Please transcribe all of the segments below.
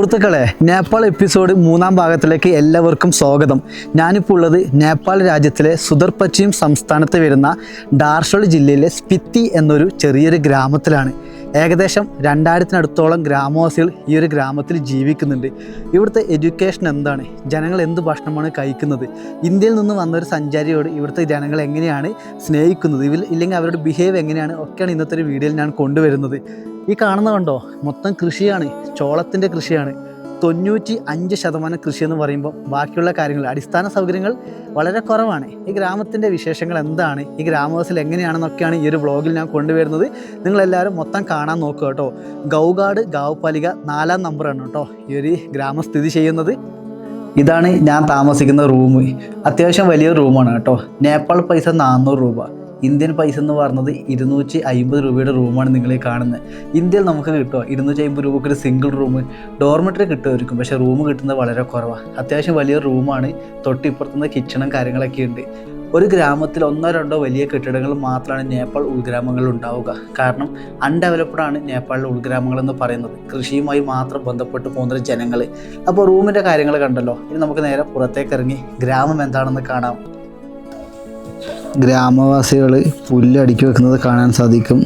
സുഹൃത്തുക്കളെ നേപ്പാൾ എപ്പിസോഡ് മൂന്നാം ഭാഗത്തിലേക്ക് എല്ലാവർക്കും സ്വാഗതം. ഞാനിപ്പോൾ ഉള്ളത് നേപ്പാൾ രാജ്യത്തിലെ സുദർ പശ്ചിം സംസ്ഥാനത്ത് വരുന്ന ഡാർഷോൾ ജില്ലയിലെ സ്പിത്തി എന്നൊരു ചെറിയൊരു ഗ്രാമത്തിലാണ്. ഏകദേശം രണ്ടായിരത്തിനടുത്തോളം ഗ്രാമവാസികൾ ഈ ഒരു ഗ്രാമത്തിൽ ജീവിക്കുന്നുണ്ട്. ഇവിടുത്തെ എഡ്യൂക്കേഷൻ എന്താണ്? ജനങ്ങൾ എന്ത് ഭക്ഷണമാണ് കഴിക്കുന്നത്? ഇന്ത്യയിൽ നിന്ന് വന്ന ഒരു സഞ്ചാരിയോട് ഇവിടുത്തെ ജനങ്ങൾ എങ്ങനെയാണ് സ്നേഹിക്കുന്നത്? ഇവർ ഇല്ലെങ്കിൽ അവരുടെ ബിഹേവ് എങ്ങനെയാണ്? ഒക്കെയാണ് ഇന്നത്തെ ഒരു വീഡിയോയിൽ ഞാൻ കൊണ്ടുവരുന്നത്. ഈ കാണുന്ന കണ്ടോ? മൊത്തം കൃഷിയാണ്. ചോളത്തിന്റെ കൃഷിയാണ്. തൊണ്ണൂറ്റി അഞ്ച് ശതമാനം കൃഷി എന്ന് പറയുമ്പോൾ ബാക്കിയുള്ള കാര്യങ്ങൾ അടിസ്ഥാന സൗകര്യങ്ങൾ വളരെ കുറവാണ്. ഈ ഗ്രാമത്തിന്റെ വിശേഷങ്ങൾ എന്താണ്? ഈ ഗ്രാമവാസിൽ എങ്ങനെയാണെന്നൊക്കെയാണ് ഈ ഒരു വ്ളോഗിൽ ഞാൻ കൊണ്ടുവരുന്നത്. നിങ്ങളെല്ലാവരും മൊത്തം കാണാൻ നോക്കുക കേട്ടോ. ഗൗഗാഡ് ഗാവ്പാലിക നാലാം നമ്പറാണ് കേട്ടോ ഈ ഒരു ഗ്രാമം സ്ഥിതി ചെയ്യുന്നത്. ഇതാണ് ഞാൻ താമസിക്കുന്ന റൂം. അത്യാവശ്യം വലിയ റൂമാണ് കേട്ടോ. നേപ്പാൾ പൈസ നാനൂറ് രൂപ. ഇന്ത്യൻ പൈസ എന്ന് പറഞ്ഞത് ഇരുന്നൂറ്റി അമ്പത് രൂപയുടെ റൂമാണ് നിങ്ങൾ കാണുന്നത് ഇന്ത്യയിൽ നമുക്ക് കിട്ടുമോ ഇരുന്നൂറ്റി അമ്പത് രൂപയ്ക്ക് ഒരു സിംഗിൾ റൂം ഡോർമെറ്ററി കിട്ടുമായിരിക്കും. പക്ഷേ റൂം കിട്ടുന്നത് വളരെ കുറവാണ് അത്യാവശ്യം വലിയ റൂമാണ് തൊട്ടിപ്പുറത്തുനിന്ന് കിച്ചണും കാര്യങ്ങളൊക്കെ ഉണ്ട്. ഒരു ഗ്രാമത്തിൽ ഒന്നോ രണ്ടോ വലിയ കെട്ടിടങ്ങൾ മാത്രമാണ് നേപ്പാൾ ഉൾഗ്രാമങ്ങളിൽ ഉണ്ടാവുക. കാരണം അൺഡെവലപ്ഡ് ആണ് നേപ്പാളിലെ ഉൾഗ്രാമങ്ങൾ എന്ന് പറയുന്നത്. കൃഷിയുമായി മാത്രം ബന്ധപ്പെട്ട് പോകുന്ന ജനങ്ങൾ അപ്പോൾ റൂമിന്റെ കാര്യങ്ങൾ കണ്ടല്ലോ. ഇനി നമുക്ക് നേരെ പുറത്തേക്ക് ഇറങ്ങി ഗ്രാമം എന്താണെന്ന് കാണാം. ഗ്രാമവാസികൾ പുല്ല് അടുക്കി വെക്കുന്നത് കാണാൻ സാധിക്കും.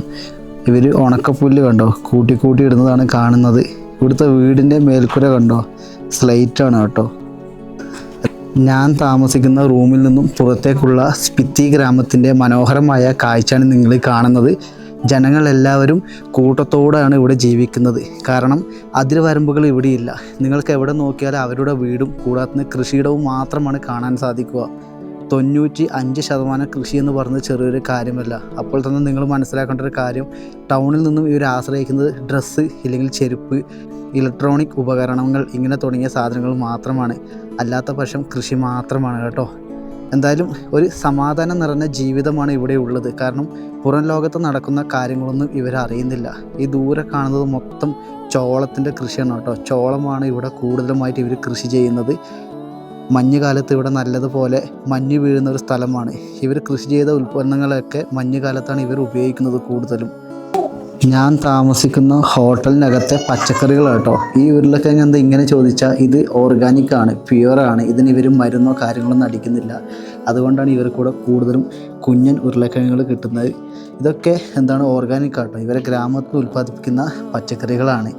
ഇവർ ഉണക്കപ്പുല്ല് കണ്ടോ? കൂട്ടി കൂട്ടി ഇടുന്നതാണ് കാണുന്നത്. ഇവിടുത്തെ വീടിന്റെ മേൽക്കുര കണ്ടോ? സ്ലൈറ്റാണ് കേട്ടോ. ഞാൻ താമസിക്കുന്ന റൂമിൽ നിന്നും പുറത്തേക്കുള്ള സ്പിത്തി ഗ്രാമത്തിന്റെ മനോഹരമായ കാഴ്ചയാണ് നിങ്ങൾ കാണുന്നത്. ജനങ്ങളെല്ലാവരും കൂട്ടത്തോടെയാണ് ഇവിടെ ജീവിക്കുന്നത്. കാരണം അതിർവരമ്പുകൾ ഇവിടെയില്ല. നിങ്ങൾക്ക് എവിടെ നോക്കിയാലും അവരുടെ വീടും കൂടാത്ത കൃഷിയിടവും മാത്രമാണ് കാണാൻ സാധിക്കുക. തൊണ്ണൂറ്റി അഞ്ച് ശതമാനം കൃഷി എന്ന് പറയുന്നത് ചെറിയൊരു കാര്യമല്ല. അപ്പോൾ തന്നെ നിങ്ങൾ മനസ്സിലാക്കേണ്ട ഒരു കാര്യം. ടൗണിൽ നിന്നും ഇവർ ആശ്രയിക്കുന്നത് ഡ്രസ്സ് ഇല്ലെങ്കിൽ ചെരുപ്പ് ഇലക്ട്രോണിക് ഉപകരണങ്ങൾ ഇങ്ങനെ തുടങ്ങിയ സാധനങ്ങൾ മാത്രമാണ്. അല്ലാത്ത പക്ഷം കൃഷി മാത്രമാണ് കേട്ടോ. എന്തായാലും ഒരു സമാധാനം നിറഞ്ഞ ജീവിതമാണ് ഇവിടെ ഉള്ളത്. കാരണം പുറം ലോകത്ത് നടക്കുന്ന കാര്യങ്ങളൊന്നും ഇവരറിയുന്നില്ല ഈ ദൂരെ കാണുന്നത് മൊത്തം ചോളത്തിന്റെ കൃഷിയാണ് കേട്ടോ. ചോളമാണ് ഇവിടെ കൂടുതലുമായിട്ട് ഇവർ കൃഷി ചെയ്യുന്നത്. മഞ്ഞുകാലത്ത് ഇവിടെ നല്ലതുപോലെ മഞ്ഞ് വീഴുന്ന ഒരു സ്ഥലമാണ്. ഇവർ കൃഷി ചെയ്ത ഉൽപ്പന്നങ്ങളൊക്കെ മഞ്ഞുകാലത്താണ് ഇവർ ഉപയോഗിക്കുന്നത് കൂടുതലും. ഞാൻ താമസിക്കുന്ന ഹോട്ടലിനകത്തെ പച്ചക്കറികൾ കേട്ടോ ഈ ഉരുളക്കിഴങ്ങ് എന്താ ഇങ്ങനെ ചോദിച്ചാൽ ഇത് ഓർഗാനിക് ആണ് പ്യുവറാണ് ഇതിന് ഇവർ മരുന്നോ കാര്യങ്ങളൊന്നും അടിക്കുന്നില്ല. അതുകൊണ്ടാണ് ഇവർ കൂടെ കൂടുതലും കുഞ്ഞൻ ഉരുളക്കിഴങ്ങുകൾ കിട്ടുന്നത്. ഇതൊക്കെ എന്താണ് ഓർഗാനിക് ആട്ടോ. ഇവരെ ഗ്രാമത്തിൽ ഉൽപ്പാദിപ്പിക്കുന്ന പച്ചക്കറികളാണ്.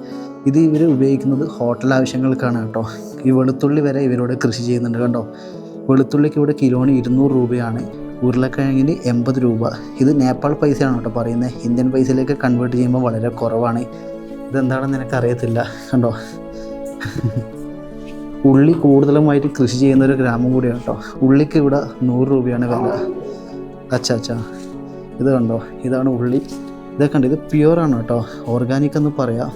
ഇത് ഇവർ ഉപയോഗിക്കുന്നത് ഹോട്ടൽ ആവശ്യങ്ങൾക്കാണ് കേട്ടോ. ഈ വെളുത്തുള്ളി വരെ ഇവരോട് കൃഷി ചെയ്യുന്നുണ്ട് കണ്ടോ? വെളുത്തുള്ളിക്ക് ഇവിടെ കിലോണി ഇരുന്നൂറ് രൂപയാണ്. ഉരുളക്കിഴങ്ങിന് എൺപത് രൂപ. ഇത് നേപ്പാൾ പൈസയാണ് കേട്ടോ പറയുന്നത്. ഇന്ത്യൻ പൈസയിലേക്ക് കൺവേർട്ട് ചെയ്യുമ്പോൾ വളരെ കുറവാണ്. ഇതെന്താണെന്ന് എനിക്കറിയത്തില്ല കണ്ടോ? ഉള്ളി കൂടുതലുമായിട്ട് കൃഷി ചെയ്യുന്ന ഒരു ഗ്രാമം കൂടിയാണ് കേട്ടോ. ഉള്ളിക്ക് ഇവിടെ നൂറ് രൂപയാണ് വില. അച്ഛാ അച്ഛാ. ഇത് കണ്ടോ? ഇതാണ് ഉള്ളി. ഇതൊക്കെ ഇത് പ്യുവറാണ് കേട്ടോ. ഓർഗാനിക് എന്ന് പറയാം.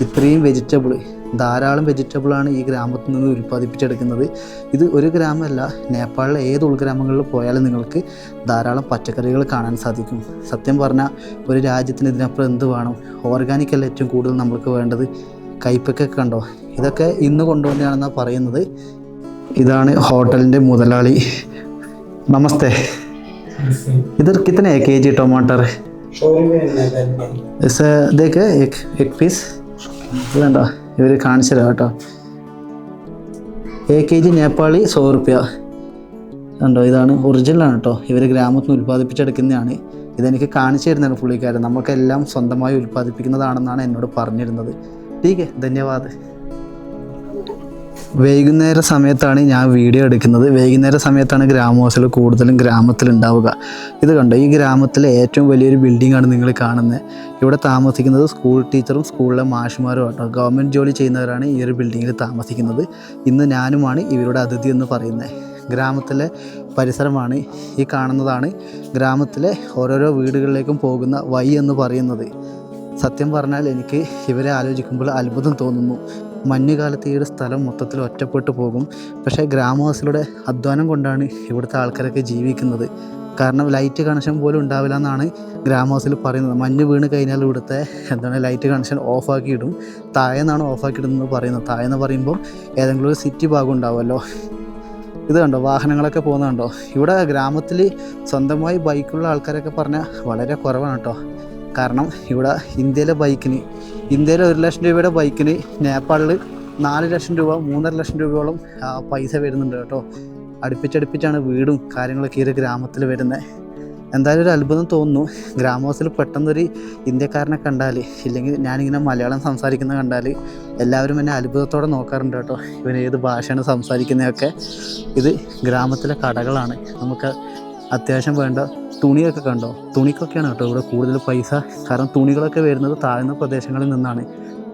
ഇത്രയും വെജിറ്റബിൾ ധാരാളം വെജിറ്റബിളാണ് ഈ ഗ്രാമത്തിൽ നിന്ന് ഉൽപ്പാദിപ്പിച്ചെടുക്കുന്നത്. ഇത് ഒരു ഗ്രാമമല്ല നേപ്പാളിലെ ഏത് ഉൾഗ്രാമങ്ങളിൽ പോയാലും നിങ്ങൾക്ക് ധാരാളം പച്ചക്കറികൾ കാണാൻ സാധിക്കും. സത്യം പറഞ്ഞാൽ ഒരു രാജ്യത്തിന് ഇതിനപ്പുറം എന്ത് വേണം? ഓർഗാനിക് അല്ല ഏറ്റവും കൂടുതൽ നമ്മൾക്ക് വേണ്ടത്. കയ്പൊക്കെ കണ്ടോ? ഇതൊക്കെ ഇന്ന് കൊണ്ടുവന്നാണെന്നാണ് പറയുന്നത്. ഇതാണ് ഹോട്ടലിന്റെ മുതലാളി. നമസ്തേ. ഇതൊരു കിത്തനെ കെ ജി ടൊമാറ്റർ ഇതൊക്കെ എഗ് പീസ്. ഇതുണ്ടോ? ഇവർ കാണിച്ചു കേട്ടോ. എ കെ ജി നേപ്പാളി സോ റുപ്യ. ഉണ്ടോ ഇതാണ് ഒറിജിനലാണ് കേട്ടോ. ഇവർ ഗ്രാമത്തിൽ നിന്ന് ഉൽപ്പാദിപ്പിച്ചെടുക്കുന്നതാണ്. ഇതെനിക്ക് കാണിച്ചു തരുന്നതാണ് പുള്ളിക്കാരൻ. നമുക്കെല്ലാം സ്വന്തമായി ഉൽപ്പാദിപ്പിക്കുന്നതാണെന്നാണ് എന്നോട് പറഞ്ഞിരുന്നത്. ടീക്കെ ധന്യവാദ്. വൈകുന്നേര സമയത്താണ് ഞാൻ വീഡിയോ എടുക്കുന്നത്. വൈകുന്നേര സമയത്താണ് ഗ്രാമവാസികൾ കൂടുതലും ഗ്രാമത്തിൽ ഉണ്ടാവുക ഇത് കണ്ടോ? ഈ ഗ്രാമത്തിലെ ഏറ്റവും വലിയൊരു ബിൽഡിംഗ് ആണ് നിങ്ങൾ കാണുന്നത്. ഇവിടെ താമസിക്കുന്നത് സ്കൂൾ ടീച്ചറും സ്കൂളിലെ മാഷുമാരും ആട്ടോ. ഗവൺമെന്റ് ജോലി ചെയ്യുന്നവരാണ് ഈ ഒരു ബിൽഡിങ്ങിൽ താമസിക്കുന്നത്. ഇന്ന് ഞാനുമാണ് ഇവരുടെ അതിഥി എന്ന് പറയുന്നത്. ഗ്രാമത്തിലെ പരിസരമാണ് ഈ കാണുന്നതാണ്. ഗ്രാമത്തിലെ ഓരോരോ വീടുകളിലേക്കും പോകുന്ന വഴി എന്ന് പറയുന്നത്. സത്യം പറഞ്ഞാൽ എനിക്ക് ഇവരെ ആലോചിക്കുമ്പോൾ അത്ഭുതം തോന്നുന്നു. മഞ്ഞുകാലത്ത് ഈ ഒരു സ്ഥലം മൊത്തത്തിൽ ഒറ്റപ്പെട്ടു പോകും. പക്ഷേ ഗ്രാമവാസികളുടെ അധ്വാനം കൊണ്ടാണ് ഇവിടുത്തെ ആൾക്കാരൊക്കെ ജീവിക്കുന്നത്. കാരണം ലൈറ്റ് കണക്ഷൻ പോലും ഉണ്ടാവില്ല എന്നാണ് ഗ്രാമവാസികൾ പറയുന്നത്. മഞ്ഞ് വീണ് കഴിഞ്ഞാൽ ഇവിടുത്തെ എന്താണ് ലൈറ്റ് കണക്ഷൻ ഓഫാക്കി ഇടും താഴെ നിന്നാണ് ഓഫാക്കി ഇടുന്നത് പറയുന്നത്. താഴെ എന്ന് പറയുമ്പോൾ ഏതെങ്കിലും ഒരു സിറ്റി ഭാഗം ഉണ്ടാവുമല്ലോ. ഇത് കണ്ടോ? വാഹനങ്ങളൊക്കെ പോകുന്നത് കണ്ടോ? ഇവിടെ ഗ്രാമത്തിൽ സ്വന്തമായി ബൈക്കുള്ള ആൾക്കാരൊക്കെ പറഞ്ഞാൽ വളരെ കുറവാണ് കേട്ടോ. കാരണം ഇവിടെ ഇന്ത്യയിലെ ബൈക്കിന് ഇന്ത്യയിലെ ഒരു ലക്ഷം രൂപയുടെ ബൈക്കിന് നേപ്പാളിൽ നാല് ലക്ഷം രൂപ മൂന്നര ലക്ഷം രൂപയോളം പൈസ വരുന്നുണ്ട് കേട്ടോ. അടുപ്പിച്ചടുപ്പിച്ചാണ് വീടും കാര്യങ്ങളൊക്കെ ഈ ഒരു ഗ്രാമത്തിൽ വരുന്നത് എന്തായാലും ഒരു അത്ഭുതം തോന്നുന്നു. ഗ്രാമവാസിൽ പെട്ടെന്നൊരു ഇന്ത്യക്കാരനെ കണ്ടാൽ ഇല്ലെങ്കിൽ ഞാനിങ്ങനെ മലയാളം സംസാരിക്കുന്നത് കണ്ടാൽ എല്ലാവരും എന്നെ അത്ഭുതത്തോടെ നോക്കാറുണ്ട് കേട്ടോ. ഇവൻ ഏത് ഭാഷയാണ് സംസാരിക്കുന്നതൊക്കെ. ഇത് ഗ്രാമത്തിലെ കടകളാണ്. നമുക്ക് അത്യാവശ്യം വേണ്ട തുണിയൊക്കെ കണ്ടോ? തുണിക്കൊക്കെയാണ് കേട്ടോ ഇവിടെ കൂടുതൽ പൈസ. കാരണം തുണികളൊക്കെ വരുന്നത് താഴ്ന്ന പ്രദേശങ്ങളിൽ നിന്നാണ്.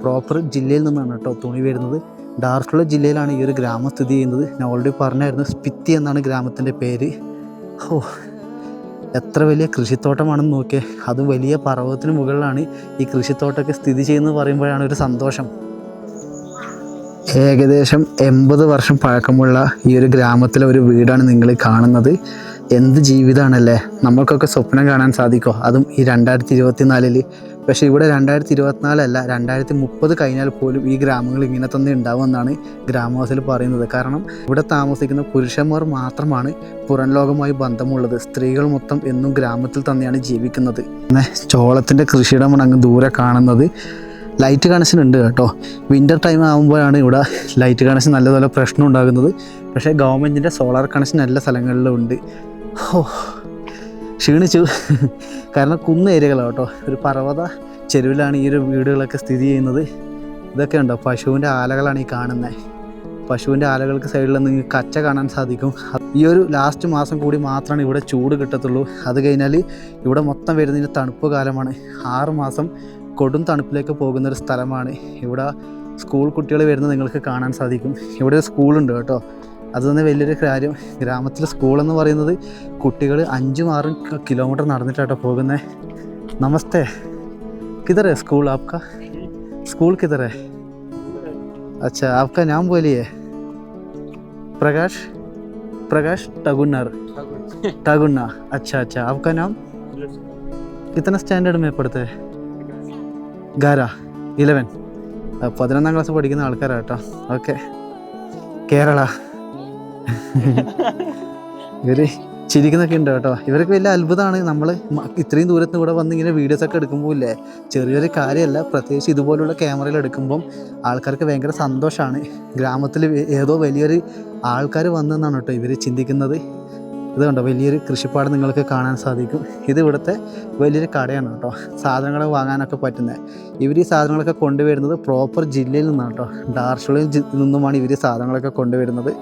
പ്രോപ്പർ ജില്ലയിൽ നിന്നാണ് കേട്ടോ തുണി വരുന്നത്. ഡാർക്കുള്ള ജില്ലയിലാണ് ഈ ഒരു ഗ്രാമം സ്ഥിതി ചെയ്യുന്നത്. ഞാൻ ഓൾറെഡി പറഞ്ഞായിരുന്നു സ്പിത്തി എന്നാണ് ഗ്രാമത്തിന്റെ പേര്. ഓ എത്ര വലിയ കൃഷിത്തോട്ടമാണെന്ന് നോക്കിയേ. അത് വലിയ പർവതത്തിന് മുകളിലാണ് ഈ കൃഷിത്തോട്ടമൊക്കെ സ്ഥിതി ചെയ്യുന്നത് പറയുമ്പോഴാണ് ഒരു സന്തോഷം. ഏകദേശം എൺപത് വർഷം പഴക്കമുള്ള ഈ ഒരു ഗ്രാമത്തിലെ ഒരു വീടാണ് നിങ്ങൾ കാണുന്നത്. എന്ത് ജീവിതമാണല്ലേ നമ്മൾക്കൊക്കെ സ്വപ്നം കാണാൻ സാധിക്കോ? അതും ഈ രണ്ടായിരത്തി ഇരുപത്തിനാലിൽ പക്ഷേ ഇവിടെ രണ്ടായിരത്തി ഇരുപത്തിനാലല്ല രണ്ടായിരത്തി മുപ്പത് കഴിഞ്ഞാൽ പോലും ഈ ഗ്രാമങ്ങൾ ഇങ്ങനെ തന്നെ ഉണ്ടാവുമെന്നാണ് ഗ്രാമവാസികൾ പറയുന്നത്. കാരണം ഇവിടെ താമസിക്കുന്ന പുരുഷന്മാർ മാത്രമാണ് പുറം ലോകമായി ബന്ധമുള്ളത്. സ്ത്രീകൾ മൊത്തം എന്നും ഗ്രാമത്തിൽ തന്നെയാണ് ജീവിക്കുന്നത്. ചോളത്തിന്റെ കൃഷിയിടമാണ് അങ്ങ് ദൂരെ കാണുന്നത്. ലൈറ്റ് കണക്ഷൻ ഉണ്ട് കേട്ടോ. വിന്റർ ടൈം ആകുമ്പോഴാണ് ഇവിടെ ലൈറ്റ് കണക്ഷൻ നല്ലതുപോലെ പ്രശ്നം ഉണ്ടാകുന്നത്. പക്ഷേ ഗവൺമെന്റിന്റെ സോളാർ കണക്ഷൻ എല്ലാ സ്ഥലങ്ങളിലും ഉണ്ട്. ഹോ. ക്ഷീണിച്ചു. കാരണം കുന്ന ഏരിയകളാണ് കേട്ടോ. ഒരു പർവത ചെരുവിലാണ് ഈ ഒരു വീടുകളൊക്കെ സ്ഥിതി ചെയ്യുന്നത്. ഇതൊക്കെ ഉണ്ടോ? പശുവിന്റെ ആലകളാണ് ഈ കാണുന്നത് പശുവിന്റെ ആലകൾക്ക് സൈഡിൽ നിങ്ങൾക്ക് കച്ച കാണാൻ സാധിക്കും. ഈ ഒരു ലാസ്റ്റ് മാസം കൂടി മാത്രമാണ് ഇവിടെ ചൂട് കിട്ടത്തുള്ളൂ. അത് കഴിഞ്ഞാൽ ഇവിടെ മൊത്തം വരുന്നതിന് തണുപ്പ് കാലമാണ്. ആറ് മാസം കൊടും തണുപ്പിലേക്ക് പോകുന്ന ഒരു സ്ഥലമാണ്. ഇവിടെ സ്കൂൾ കുട്ടികൾ വരുന്നത് നിങ്ങൾക്ക് കാണാൻ സാധിക്കും. ഇവിടെ ഒരു സ്കൂളുണ്ട് കേട്ടോ. അത് തന്നെ വലിയൊരു കാര്യം ഗ്രാമത്തിലെ സ്കൂളെന്ന് പറയുന്നത് കുട്ടികൾ അഞ്ചും ആറും ക- കിലോമീറ്റർ നടന്നിട്ടാട്ടോ പോകുന്നത് നമസ്തേ കിതറേ സ്കൂൾ ആപ്ക സ്കൂൾ കിതറേ अच्छा आपका नाम बोलिए प्रकाश प्रकाश टगुन्नर टगुन्ना अच्छा अच्छा आपका नाम कितना स्टैंडर्ड में पढ़ते हैं ഗാര ഇലവൻ പതിനൊന്നാം ക്ലാസ് പഠിക്കുന്ന ആൾക്കാരാണ് കേട്ടോ ഓക്കെ കേരള ഇവർ ചിരിക്കുന്നൊക്കെ ഉണ്ട് കേട്ടോ. ഇവർക്ക് വലിയ അത്ഭുതമാണ്. നമ്മൾ ഇത്രയും ദൂരത്തിന് ഇവിടെ വന്ന് ഇങ്ങനെ വീഡിയോസ് ഒക്കെ എടുക്കുമ്പോൾ ഇല്ലേ ചെറിയൊരു കാര്യമല്ല പ്രത്യേകിച്ച് ഇതുപോലുള്ള ക്യാമറയിൽ എടുക്കുമ്പം ആൾക്കാർക്ക് ഭയങ്കര സന്തോഷമാണ്. ഗ്രാമത്തിൽ ഏതോ വലിയൊരു ആൾക്കാർ വന്നെന്നാണ് കേട്ടോ ഇവർ ചിന്തിക്കുന്നത്. ഇത് കണ്ടോ വലിയൊരു കൃഷിപ്പാട് നിങ്ങൾക്ക് കാണാൻ സാധിക്കും. ഇത് ഇവിടുത്തെ വലിയൊരു കടയാണ് കേട്ടോ. സാധനങ്ങൾ വാങ്ങാനൊക്കെ പറ്റുന്നത് ഇവർ ഈ സാധനങ്ങളൊക്കെ കൊണ്ടുവരുന്നത് പ്രോപ്പർ ജില്ലയിൽ നിന്നാണ് കേട്ടോ. ഡാർഷുളയിൽ ജി- നിന്നുമാണ് ഇവർ സാധനങ്ങളൊക്കെ കൊണ്ടുവരുന്നത്.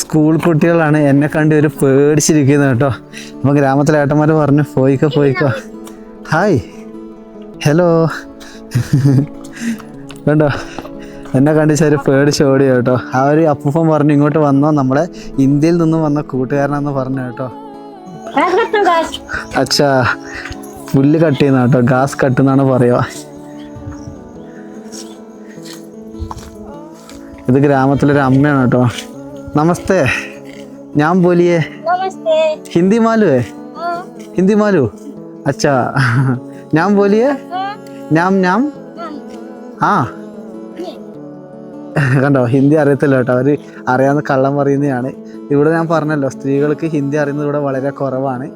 സ്കൂൾ കുട്ടികളാണ് എന്നെ കണ്ട് ഒരു പേടിച്ചിരിക്കുന്നത് കേട്ടോ. അപ്പം ഗ്രാമത്തിലെ ഏട്ടന്മാർ പറഞ്ഞു പോയിക്കോ പോയിക്കോ. ഹായ് ഹലോ കണ്ടോ? എന്നെ കണ്ടിച്ചൊരു പേടിച്ച് ഓടി കേട്ടോ. ആ ഒരു അപ്പൂപ്പൻ പറഞ്ഞു ഇങ്ങോട്ട് വന്നോ നമ്മളെ ഇന്ത്യയിൽ നിന്നും വന്ന കൂട്ടുകാരനാന്ന് പറഞ്ഞു കേട്ടോ. അച്ഛാ പുല്ല് കട്ട് ചെയ്യുന്ന കേട്ടോ ഗ്യാസ് കട്ട് എന്നാണ് പറയുക. ഇത് ഗ്രാമത്തിലൊരു അമ്മയാണ് കേട്ടോ. നമസ്തേ. ഞാൻ ബോലിയെ ഹിന്ദി മാലുവേ? ഹിന്ദി മാലു? അച്ഛാ. ഞാൻ ബോലിയെ ഞാം ഞാം? ആ. കണ്ടോ ഹിന്ദി അറിയത്തില്ല കേട്ടോ. അവർ അറിയാവുന്ന കള്ളം പറയുന്നതാണ്. ഇവിടെ ഞാൻ പറഞ്ഞല്ലോ സ്ത്രീകൾക്ക് ഹിന്ദി അറിയുന്നത് ഇവിടെ വളരെ കുറവാണ്.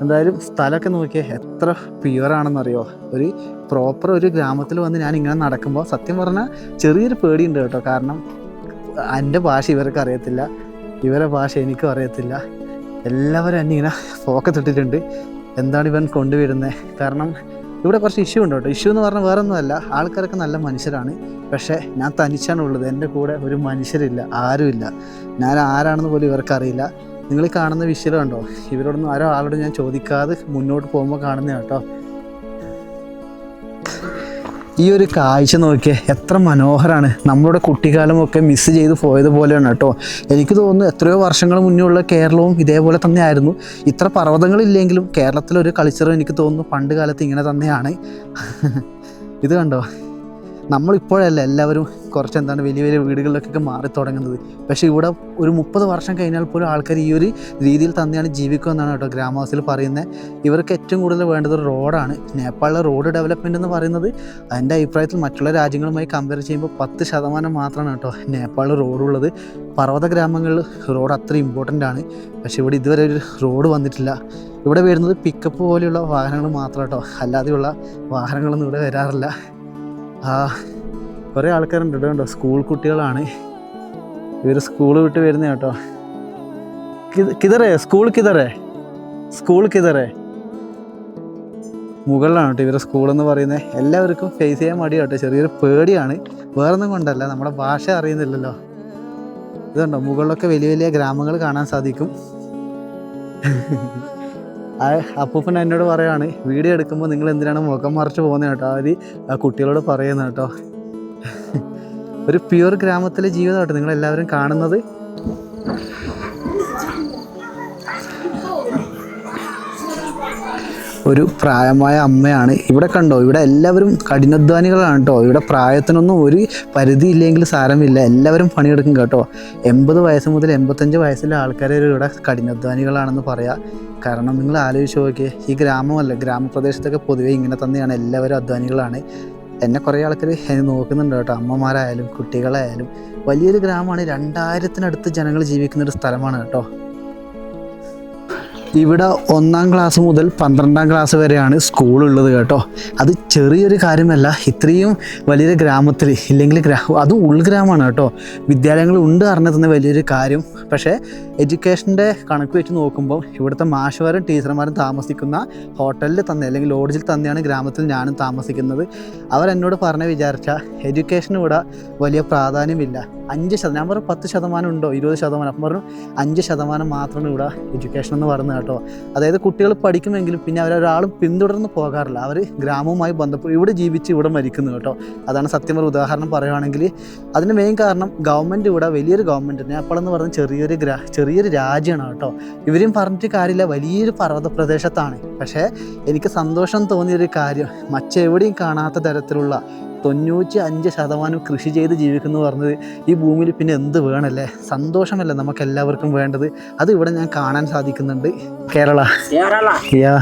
എന്തായാലും സ്ഥലമൊക്കെ നോക്കിയാൽ എത്ര പ്യുവറാണെന്നറിയോ ഒരു പ്രോപ്പർ ഒരു ഗ്രാമത്തിൽ വന്ന് ഞാൻ ഇങ്ങനെ നടക്കുമ്പോൾ സത്യം പറഞ്ഞാൽ ചെറിയൊരു പേടിയുണ്ട് കേട്ടോ. കാരണം എന്റെ ഭാഷ ഇവർക്ക് അറിയത്തില്ല. ഇവരെ ഭാഷ എനിക്കും അറിയത്തില്ല. എല്ലാവരും എന്നെ ഇങ്ങനെ ഫോക്കസ് ഫോക്കത്തിട്ടിട്ടുണ്ട് എന്താണ് ഇവൻ കൊണ്ടുവരുന്നത് കാരണം ഇവിടെ കുറച്ച് ഇഷ്യൂ ഉണ്ട് കേട്ടോ. ഇഷ്യൂ എന്ന് പറഞ്ഞാൽ വേറെ ഒന്നുമല്ല ആൾക്കാരൊക്കെ നല്ല മനുഷ്യരാണ്. പക്ഷേ ഞാൻ തനിച്ചാണ് ഉള്ളത്. എന്റെ കൂടെ ഒരു മനുഷ്യരില്ല. ആരുമില്ല. ഞാൻ ആരാണെന്ന് പോലും ഇവർക്കറിയില്ല നിങ്ങൾ കാണുന്ന വിഷയം കണ്ടോ? ഇവരോടൊന്നും ആരോ ആളോട് ഞാൻ ചോദിക്കാതെ മുന്നോട്ട് പോകുമ്പോൾ കാണുന്ന കേട്ടോ. ഈ ഒരു കാഴ്ച നോക്കിയേ എത്ര മനോഹരമാണ് നമ്മുടെ കുട്ടിക്കാലമൊക്കെ മിസ് ചെയ്ത് പോയതുപോലെയാണ് കേട്ടോ. എനിക്ക് തോന്നുന്നു എത്രയോ വർഷങ്ങൾ മുന്നേ കേരളവും ഇതേപോലെ തന്നെയായിരുന്നു. ഇത്ര പർവതങ്ങളില്ലെങ്കിലും കേരളത്തിലൊരു കൾച്ചർ എനിക്ക് തോന്നുന്നു പണ്ട് കാലത്ത് ഇങ്ങനെ തന്നെയാണ്. ഇത് കണ്ടോ? നമ്മളിപ്പോഴല്ല എല്ലാവരും കുറച്ച് എന്താണ് വലിയ വലിയ വീടുകളിലൊക്കെ മാറി തുടങ്ങുന്നത്. പക്ഷേ ഇവിടെ ഒരു മുപ്പത് വർഷം കഴിഞ്ഞാൽ പോലും ആൾക്കാർ ഈ ഒരു രീതിയിൽ തന്നെയാണ് ജീവിക്കുക എന്നാണ് കേട്ടോ ഗ്രാമവാസികൾ പറയുന്നത്. ഇവർക്ക് ഏറ്റവും കൂടുതൽ വേണ്ടത് ഒരു റോഡാണ്. നേപ്പാളിലെ റോഡ് ഡെവലപ്മെന്റ് എന്ന് പറയുന്നത് എന്റെ അഭിപ്രായത്തിൽ മറ്റുള്ള രാജ്യങ്ങളുമായി കമ്പയർ ചെയ്യുമ്പോൾ പത്ത് ശതമാനം മാത്രമാണ് കേട്ടോ നേപ്പാളിൽ റോഡുള്ളത് പർവത ഗ്രാമങ്ങളിൽ റോഡ് അത്ര ഇമ്പോർട്ടന്റ് ആണ്. പക്ഷേ ഇവിടെ ഇതുവരെ ഒരു റോഡ് വന്നിട്ടില്ല. ഇവിടെ വരുന്നത് പിക്കപ്പ് പോലെയുള്ള വാഹനങ്ങൾ മാത്രം കേട്ടോ. അല്ലാതെയുള്ള വാഹനങ്ങളൊന്നും ഇവിടെ വരാറില്ല. ആ കുറേ ആൾക്കാരുണ്ട് കേട്ടോ സ്കൂൾ കുട്ടികളാണ്. ഇവർ സ്കൂൾ വിട്ട് വരുന്ന കേട്ടോ. കിത- കിതറേ സ്കൂൾ കിതറേ. സ്കൂൾ കിതറേ. മുകളിലാണ് കേട്ടോ ഇവരുടെ സ്കൂൾ എന്ന് പറയുന്നത് എല്ലാവർക്കും ഫേസ് ചെയ്യാൻ മടി കേട്ടോ. ചെറിയൊരു പേടിയാണ്. വേറൊന്നും കൊണ്ടല്ല. നമ്മുടെ ഭാഷ അറിയുന്നില്ലല്ലോ. ഇതുണ്ടോ മുകളിലൊക്കെ വലിയ വലിയ ഗ്രാമങ്ങൾ കാണാൻ സാധിക്കും. അപ്പൂപ്പൻ എന്നോട് പറയാണ് വീഡിയോ എടുക്കുമ്പോൾ നിങ്ങൾ എന്തിനാണ് മുഖം മറിച്ച് പോകുന്നത് കേട്ടോ? അവർ കുട്ടികളോട് പറയുന്നത് കേട്ടോ. ഒരു പ്യുവർ ഗ്രാമത്തിലെ ജീവിതം കേട്ടോ നിങ്ങൾ എല്ലാവരും കാണുന്നത്. ഒരു പ്രായമായ അമ്മയാണ്. ഇവിടെ കണ്ടോ ഇവിടെ എല്ലാവരും കഠിനാധ്വാനികളാണ് കേട്ടോ. ഇവിടെ പ്രായത്തിനൊന്നും ഒരു പരിധി ഇല്ലെങ്കിൽ സാരമില്ല. എല്ലാവരും പണിയെടുക്കും കേട്ടോ. എൺപത് വയസ്സ് മുതൽ എൺപത്തഞ്ച് വയസ്സിലെ ആൾക്കാർ ഇവിടെ കഠിനാധ്വാനികളാണെന്ന് പറയാം. കാരണം നിങ്ങൾ ആലോചിച്ച് നോക്കിയേ ഈ ഗ്രാമമല്ല ഗ്രാമപ്രദേശത്തൊക്കെ പൊതുവേ ഇങ്ങനെ തന്നെയാണ് എല്ലാവരും അധ്വാനികളാണ്. എന്നെ കുറേ ആൾക്കാർ നോക്കുന്നുണ്ട് കേട്ടോ അമ്മമാരായാലും കുട്ടികളായാലും. വലിയൊരു ഗ്രാമമാണ് രണ്ടായിരത്തിനടുത്ത് ജനങ്ങൾ ജീവിക്കുന്ന ഒരു സ്ഥലമാണ് കേട്ടോ. ഇവിടെ ഒന്നാം ക്ലാസ് മുതൽ പന്ത്രണ്ടാം ക്ലാസ് വരെയാണ് സ്കൂൾ ഉള്ളത് കേട്ടോ. അത് ചെറിയൊരു കാര്യമല്ല ഇത്രയും വലിയൊരു ഗ്രാമത്തിൽ ഇല്ലെങ്കിൽ ഗ്രാ അത് ഉൾഗ്രാമമാണ് കേട്ടോ. വിദ്യാലയങ്ങൾ ഉണ്ട് അറിഞ്ഞത് തന്നെ വലിയൊരു കാര്യം. പക്ഷേ എഡ്യൂക്കേഷന്റെ കണക്ക് വെച്ച് നോക്കുമ്പോൾ ഇവിടുത്തെ മാഷുമാരും ടീച്ചർമാരും താമസിക്കുന്ന ഹോട്ടലിൽ തന്നെ അല്ലെങ്കിൽ ലോഡ്ജിൽ തന്നെയാണ് ഗ്രാമത്തിൽ ഞാനും താമസിക്കുന്നത്. അവരെന്നോട് പറഞ്ഞ വിചാരിച്ച എഡ്യൂക്കേഷൻ ഇവിടെ വലിയ പ്രാധാന്യമില്ല. അഞ്ച് ശതമാനം ഞാൻ പറഞ്ഞു പത്ത് ശതമാനം ഉണ്ടോ? ഇരുപത് ശതമാനം. അപ്പം പറഞ്ഞു അഞ്ച് ശതമാനം മാത്രമാണ് ഇവിടെ എഡ്യൂക്കേഷൻ എന്ന് പറയുന്നത് കേട്ടോ അതായത് കുട്ടികൾ പഠിക്കുമെങ്കിലും പിന്നെ അവരൊരാളും പിന്തുടർന്ന് പോകാറില്ല. അവർ ഗ്രാമവുമായി ബന്ധപ്പെട്ട് ഇവിടെ ജീവിച്ച് ഇവിടെ മരിക്കുന്നു കേട്ടോ. അതാണ് സത്യം ഒരു ഉദാഹരണം പറയുകയാണെങ്കിൽ അതിന് മെയിൻ കാരണം ഗവൺമെന്റ് ഇവിടെ വലിയൊരു ഗവൺമെന്റ് നേപ്പാൾ എന്ന് പറഞ്ഞ ചെറിയൊരു ഗ്രാ ചെറിയൊരു രാജ്യമാണ് കേട്ടോ. ഇവരും പറഞ്ഞിട്ട് കാര്യമില്ല. വലിയൊരു പർവത പ്രദേശത്താണ് പക്ഷേ എനിക്ക് സന്തോഷം തോന്നിയൊരു കാര്യം മറ്റെവിടെയും കാണാത്ത തരത്തിലുള്ള തൊണ്ണൂറ്റി അഞ്ച് ശതമാനം കൃഷി ചെയ്ത് ജീവിക്കുന്നു പറഞ്ഞത് ഈ ഭൂമിയിൽ പിന്നെ എന്ത് വേണമല്ലേ? സന്തോഷമല്ലേ നമുക്ക് എല്ലാവർക്കും വേണ്ടത്? അത് ഇവിടെ ഞാൻ കാണാൻ സാധിക്കുന്നുണ്ട്. കേരള. യാ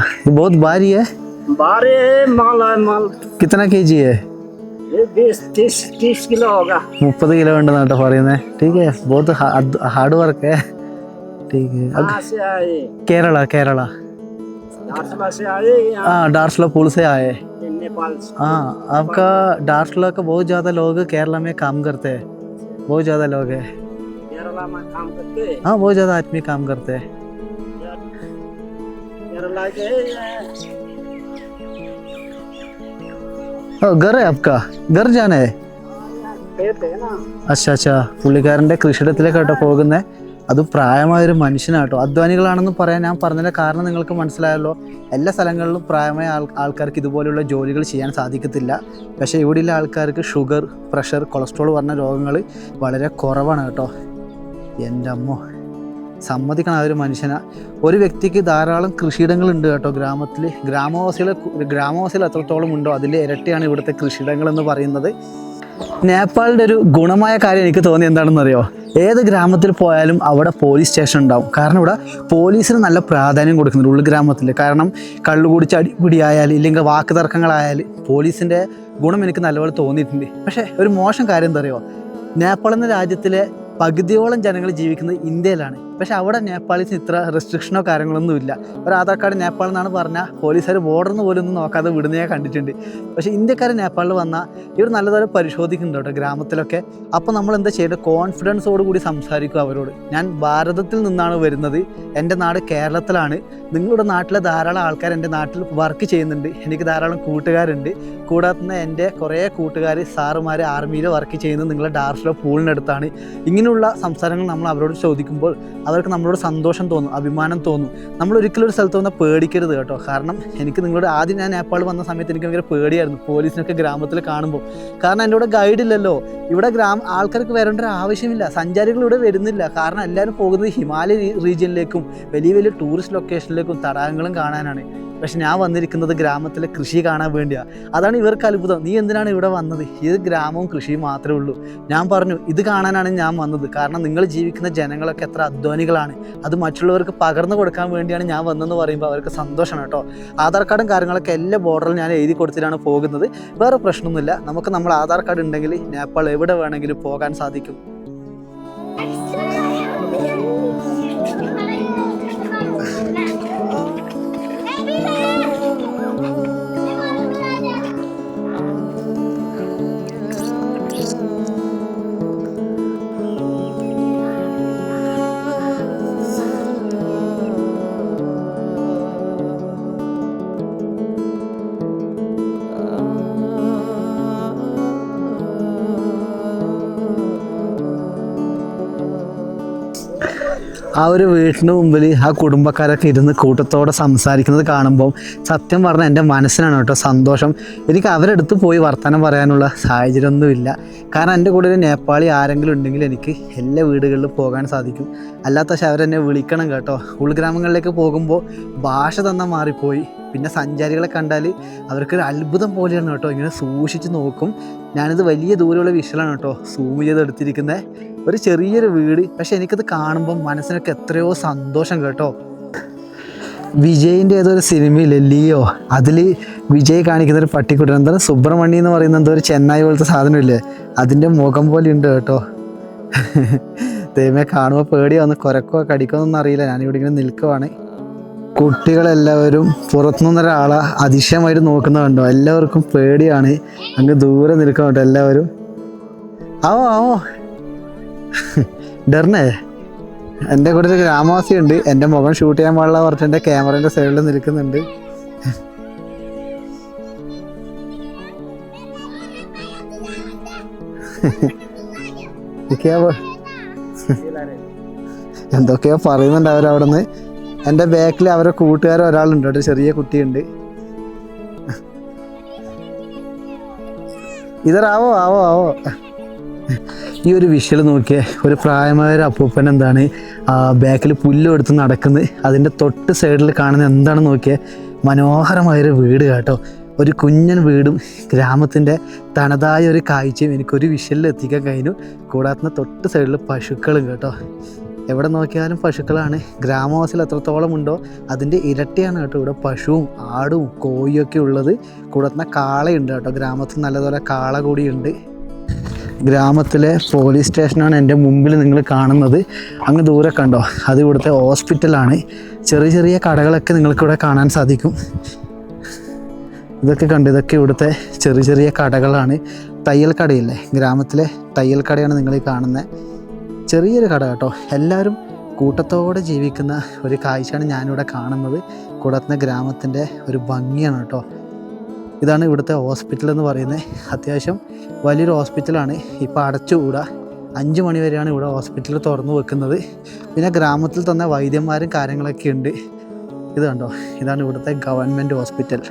കിത്തന കെ ജി മുപ്പത് കിലോ ഉണ്ടെന്ന് കേട്ടോ പറയുന്നത് ഹാർഡ് വർക്ക് കേരള കേരള. ആ ഡാർസ്ലോ പൂൾസേ ആയേ. आए केरला केरला धारसला से आए यहाँ हाँ डार्सला पुल से आए नेपाल से हाँ आपका डार्सला का बहुत ज़्यादा लोग केरला में काम करते हैं बहुत ज़्यादा लोग हैं केरला में काम करते हाँ बहुत ज़्यादा आदमी काम करते हैं केरला के ओ, घर है आपका घर जाना है खेत है ना അച്ഛാ അച്ഛാ പുള്ളിക്കാരൻ്റെ കൃഷിയിടത്തിലേക്കാട്ടോ പോകുന്നത് അതും പ്രായമായൊരു മനുഷ്യനാട്ടോ. അധ്വാനികളാണെന്ന് പറയാൻ ഞാൻ പറഞ്ഞതിന്റെ കാരണം നിങ്ങൾക്ക് മനസ്സിലായല്ലോ. എല്ലാ സ്ഥലങ്ങളിലും പ്രായമായ ആൾ ആൾക്കാർക്ക് ഇതുപോലെയുള്ള ജോലികൾ ചെയ്യാൻ സാധിക്കത്തില്ല. പക്ഷേ ഇവിടെയുള്ള ആൾക്കാർക്ക് ഷുഗർ പ്രഷർ കൊളസ്ട്രോൾ പറഞ്ഞ രോഗങ്ങൾ വളരെ കുറവാണ് കേട്ടോ. എന്റെ അമ്മ സമ്മതിക്കണം ആ ഒരു മനുഷ്യനെ. ഒരു വ്യക്തിക്ക് ധാരാളം കൃഷിയിടങ്ങളുണ്ട് കേട്ടോ ഗ്രാമത്തിൽ ഗ്രാമവാസികൾ ഗ്രാമവാസികൾ എത്രത്തോളം ഉണ്ടോ അതിൽ ഇരട്ടിയാണ് ഇവിടുത്തെ കൃഷിയിടങ്ങൾ എന്ന് പറയുന്നത്. നേപ്പാളിന്റെ ഒരു ഗുണമായ കാര്യം എനിക്ക് തോന്നി എന്താണെന്ന് അറിയോ? ഏത് ഗ്രാമത്തിൽ പോയാലും അവിടെ പോലീസ് സ്റ്റേഷൻ ഉണ്ടാവും. കാരണം ഇവിടെ പോലീസിന് നല്ല പ്രാധാന്യം കൊടുക്കുന്നുണ്ട് ഉൾഗ്രാമത്തിൽ കാരണം കള്ളുകുടിച്ച് അടിപിടിയായാൽ ഇല്ലെങ്കിൽ വാക്ക് തർക്കങ്ങളായാൽ പോലീസിന്റെ ഗുണം എനിക്ക് നല്ലപോലെ തോന്നിയിട്ടുണ്ട്. പക്ഷേ ഒരു മോശം കാര്യം എന്താ അറിയോ? നേപ്പാൾ എന്ന രാജ്യത്തിലെ പകുതിയോളം ജനങ്ങൾ ജീവിക്കുന്നത് ഇന്ത്യയിലാണ്. പക്ഷെ അവിടെ നേപ്പാളീസിന് ഇത്ര റെസ്ട്രിക്ഷനോ കാര്യങ്ങളൊന്നും ഇല്ല. ഒരു ആധാർ കാർഡ് നേപ്പാൾ എന്നാണ് പറഞ്ഞാൽ പോലീസുകാർ ബോർഡറിന് പോലും ഒന്നും നോക്കാതെ വിടുന്നേ കണ്ടിട്ടുണ്ട്. പക്ഷേ ഇന്ത്യക്കാർ നേപ്പാളിൽ വന്നാൽ ഇവർ നല്ലതുപോലെ പരിശോധിക്കുന്നുണ്ട് കേട്ടോ ഗ്രാമത്തിലൊക്കെ. അപ്പോൾ നമ്മൾ എന്താ ചെയ്യേണ്ടത്? കോൺഫിഡൻസോട് കൂടി സംസാരിക്കും അവരോട്. ഞാൻ ഭാരതത്തിൽ നിന്നാണ് വരുന്നത്. എന്റെ നാട് കേരളത്തിലാണ്. നിങ്ങളുടെ നാട്ടിലെ ധാരാളം ആൾക്കാർ എന്റെ നാട്ടിൽ വർക്ക് ചെയ്യുന്നുണ്ട്. എനിക്ക് ധാരാളം കൂട്ടുകാരുണ്ട്. കൂടാതെ തന്നെ എന്റെ കുറേ കൂട്ടുകാർ സാറുമാർ ആർമിയിൽ വർക്ക് ചെയ്യുന്നത് നിങ്ങളുടെ ഡാർസിലെ പൂളിനടുത്താണ് ഇങ്ങനെയുള്ള സംസാരങ്ങൾ നമ്മൾ അവരോട് ചോദിക്കുമ്പോൾ അവർക്ക് നമ്മളോട് സന്തോഷം തോന്നും അഭിമാനം തോന്നും. നമ്മൾ ഒരിക്കലും ഒരു സ്ഥലത്ത് വന്നാൽ പേടിക്കരുത് കേട്ടോ. കാരണം എനിക്ക് നിങ്ങളോട് ആദ്യം ഞാൻ നേപ്പാൾ വന്ന സമയത്ത് എനിക്ക് ഭയങ്കര പേടിയായിരുന്നു. പോലീസിനൊക്കെ ഗ്രാമത്തിൽ കാണുമ്പോൾ. കാരണം എന്റെ കൂടെ ഗൈഡ് ഇല്ലല്ലോ. ഇവിടെ ഗ്രാമ ആൾക്കാർക്ക് വരേണ്ട ഒരു ആവശ്യമില്ല. സഞ്ചാരികൾ ഇവിടെ വരുന്നില്ല. കാരണം എല്ലാവരും പോകുന്നത് ഹിമാലയ റീജിയനിലേക്കും വലിയ വലിയ ടൂറിസ്റ്റ് ലൊക്കേഷനിലേക്കും തടാകങ്ങളും കാണാനാണ്. പക്ഷെ ഞാൻ വന്നിരിക്കുന്നത് ഗ്രാമത്തിലെ കൃഷി കാണാൻ വേണ്ടിയാണ് അതാണ് ഇവർക്ക് അത്ഭുതം. നീ എന്തിനാണ് ഇവിടെ വന്നത്? ഇത് ഗ്രാമവും കൃഷിയും മാത്രമേ ഉള്ളൂ. ഞാൻ പറഞ്ഞു ഇത് കാണാനാണ് ഞാൻ വന്നത്. കാരണം നിങ്ങൾ ജീവിക്കുന്ന ജനങ്ങളൊക്കെ എത്ര അധ്വാനികളാണ്. അത് മറ്റുള്ളവർക്ക് പകർന്നു കൊടുക്കാൻ വേണ്ടിയാണ് ഞാൻ വന്നതെന്ന് പറയുമ്പോൾ അവർക്ക് സന്തോഷമാണ് കേട്ടോ. ആധാർ കാർഡും കാര്യങ്ങളൊക്കെ എല്ലാ ബോർഡറിൽ ഞാൻ എഴുതി കൊടുത്തിട്ടാണ് പോകുന്നത്. വേറെ പ്രശ്നമൊന്നുമില്ല. നമുക്ക് നമ്മൾ ആധാർ കാർഡ് ഉണ്ടെങ്കിൽ നേപ്പാൾ എവിടെ വേണമെങ്കിലും പോകാൻ സാധിക്കും. ആ ഒരു വീട്ടിന് മുമ്പിൽ ആ കുടുംബക്കാരൊക്കെ ഇരുന്ന് കൂട്ടത്തോടെ സംസാരിക്കുന്നത് കാണുമ്പോൾ സത്യം പറഞ്ഞാൽ എന്റെ മനസ്സിനാണ് കേട്ടോ സന്തോഷം. എനിക്ക് അവരെടുത്ത് പോയി വർത്തമാനം പറയാനുള്ള സാഹചര്യമൊന്നുമില്ല. കാരണം എന്റെ കൂടെ ഒരു നേപ്പാളി ആരെങ്കിലും ഉണ്ടെങ്കിൽ എനിക്ക് എല്ലാ വീടുകളിലും പോകാൻ സാധിക്കും. അല്ലാത്ത പക്ഷേ അവരെന്നെ വിളിക്കണം കേട്ടോ. ഉൾഗ്രാമങ്ങളിലേക്ക് പോകുമ്പോൾ ഭാഷ തന്നെ മാറിപ്പോയി. പിന്നെ സഞ്ചാരികളെ കണ്ടാൽ അവർക്കൊരു അത്ഭുതം പോലെയാണ് കേട്ടോ. ഇങ്ങനെ സൂക്ഷിച്ച് നോക്കും. ഞാനിത് വലിയ ദൂരമുള്ള വിഷലാണ് കേട്ടോ. സൂം ചെയ്ത് എടുത്തിരിക്കുന്നത് ഒരു ചെറിയൊരു വീട്. പക്ഷെ എനിക്കത് കാണുമ്പോൾ മനസ്സിനൊക്കെ എത്രയോ സന്തോഷം കേട്ടോ. വിജയിന്റെ ഏതൊരു സിനിമയില്ലേ ലിയോ അതിൽ വിജയ് കാണിക്കുന്ന ഒരു പട്ടിക്കുട്ടൻ എന്താണ് സുബ്രഹ്മണ്യം എന്ന് പറയുന്ന എന്തോ ഒരു ചെന്നായി പോലത്തെ സാധനമില്ലേ? അതിന്റെ മുഖം പോലെ ഉണ്ട് കേട്ടോ. ദൈവമേ കാണുമ്പോൾ പേടിയാവുന്നു കുരക്കോ കടിക്കോന്നൊന്നും അറിയില്ല. ഞാനിവിടെ ഇങ്ങനെ നിൽക്കുവാണ്. കുട്ടികളെല്ലാവരും പുറത്തുനിന്ന് ഒരാളെ അതിശയമായിട്ട് നോക്കുന്ന കണ്ടോ? എല്ലാവർക്കും പേടിയാണ്. അങ്ങ് ദൂരെ നിൽക്കുന്നുണ്ടോ എല്ലാവരും. ആവോ ആവോ. ഡെർണേ എന്റെ കൂടെ ഒരു ഗ്രാമവാസി ഉണ്ട് എന്റെ മുഖം ഷൂട്ട് ചെയ്യാൻ പാടില്ല പറഞ്ഞിട്ട് എന്റെ ക്യാമറേന്റെ സൈഡിൽ നിൽക്കുന്നുണ്ട്. എന്തൊക്കെയോ പറയുന്നുണ്ട് അവരവിടെ നിന്ന് എന്റെ ബാക്കിൽ അവരെ കൂട്ടുകാർ ഒരാളുണ്ട്. ഒരു ചെറിയ കുട്ടിയുണ്ട്. ഇതറാവോ ആവോ ആവോ. ഈ ഒരു വിഷ്വൽ നോക്കിയേ ഒരു പ്രായമായ ഒരു അപ്പൂപ്പൻ എന്താണ് ബാക്കിൽ പുല്ലും എടുത്ത് നടക്കുന്നത്. അതിന്റെ തൊട്ട് സൈഡിൽ കാണുന്ന എന്താണ് നോക്കിയാൽ മനോഹരമായൊരു വീട് കേട്ടോ. ഒരു കുഞ്ഞൻ വീടും ഗ്രാമത്തിന്റെ തനതായ ഒരു കാഴ്ചയും എനിക്കൊരു വിഷലിൽ എത്തിക്കാൻ കഴിഞ്ഞു. കൂടാത്ത തൊട്ട് സൈഡിൽ പശുക്കളും കേട്ടോ. എവിടെ നോക്കിയാലും പശുക്കളാണ്. ഗ്രാമവാസിൽ എത്രത്തോളം ഉണ്ടോ അതിന്റെ ഇരട്ടിയാണ് കേട്ടോ. ഇവിടെ പശുവും ആടും കോഴിയൊക്കെ ഉള്ളത്. കൂടാത്ത കാളയുണ്ട് കേട്ടോ. ഗ്രാമത്തിൽ നല്ലതുപോലെ കാള കൂടിയുണ്ട്. ഗ്രാമത്തിലെ പോലീസ് സ്റ്റേഷനാണ് എന്റെ മുമ്പിൽ നിങ്ങൾ കാണുന്നത്. അങ്ങ് ദൂരെ കണ്ടോ? അത് ഇവിടുത്തെ ഹോസ്പിറ്റലാണ് ചെറിയ ചെറിയ കടകളൊക്കെ നിങ്ങൾക്കിവിടെ കാണാൻ സാധിക്കും. ഇതൊക്കെ കണ്ടു ഇതൊക്കെ ഇവിടുത്തെ ചെറിയ ചെറിയ കടകളാണ്. തയ്യൽ കടയില്ലേ? ഗ്രാമത്തിലെ തയ്യൽ കടയാണ് നിങ്ങൾ ഈ കാണുന്നത് ചെറിയൊരു കട കേട്ടോ. എല്ലാവരും കൂട്ടത്തോടെ ജീവിക്കുന്ന ഒരു കാഴ്ചയാണ് ഞാനിവിടെ കാണുന്നത്. കൂടാത്ത ഗ്രാമത്തിന്റെ ഒരു ഭംഗിയാണ് കേട്ടോ. ഇതാണ് ഇവിടുത്തെ ഹോസ്പിറ്റൽ എന്ന് പറയുന്നത്. അത്യാവശ്യം വലിയൊരു ഹോസ്പിറ്റലാണ് ഇപ്പോൾ അടച്ചുകൂടാ അഞ്ച് മണി വരെയാണ് ഇവിടെ ഹോസ്പിറ്റൽ തുറന്നു വെക്കുന്നത്. പിന്നെ ഗ്രാമത്തിൽ തന്നെ വൈദ്യന്മാരും കാര്യങ്ങളൊക്കെ ഉണ്ട്. ഇത് കണ്ടോ? ഇതാണ് ഇവിടുത്തെ ഗവൺമെന്റ് ഹോസ്പിറ്റൽ